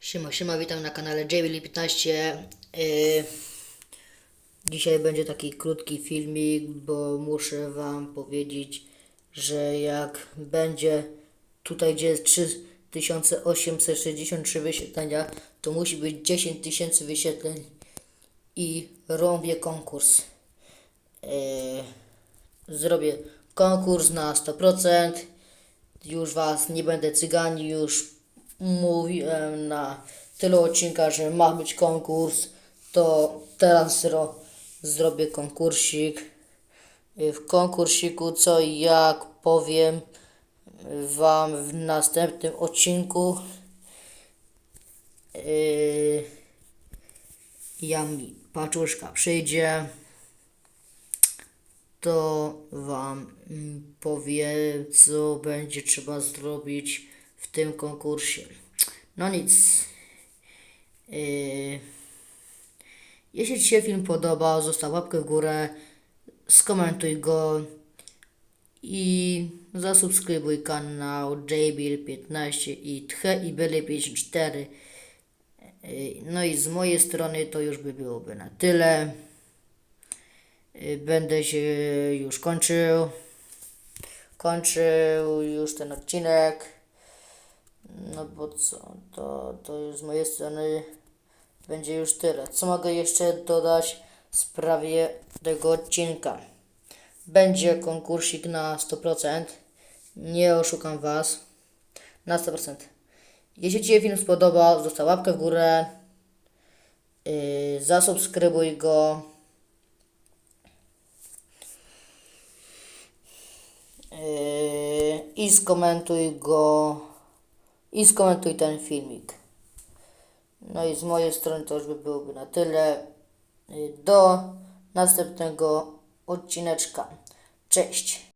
Siema, siema, witam na kanale JBL15. Yy, dzisiaj będzie taki krótki filmik, bo muszę Wam powiedzieć, że jak będzie tutaj, gdzie jest 3863 wyświetlenia, to musi być 10 tysięcy wyświetleń i robię konkurs. Yy, zrobię konkurs na 100%. Już Was nie będę cygani, już mówiłem na tylu odcinkach, że ma być konkurs, to teraz zro, zrobię konkursik. W konkursiku co i jak powiem Wam w następnym odcinku. Yy, ja mi paczuszka przyjdzie, to Wam powiem, co będzie trzeba zrobić w tym konkursie. No nic. Yy, jeśli Ci się film podobał, zostaw łapkę w górę, skomentuj go i zasubskrybuj kanał JBL15 i Tche i Byle54. Yy, No i z mojej strony to już by byłoby na tyle. Yy, Będę się już kończył. Kończył już ten odcinek. No bo co, to, to już z mojej strony będzie już tyle. Co mogę jeszcze dodać w sprawie tego odcinka? Będzie konkursik na 100%. Nie oszukam Was. Na 100%. Jeśli Ci się film spodobał, zostaw łapkę w górę. Yy, zasubskrybuj go. Yy, I skomentuj go. I skomentuj ten filmik. No i z mojej strony to już by byłoby na tyle. Yy, Do następnego odcineczka. Cześć.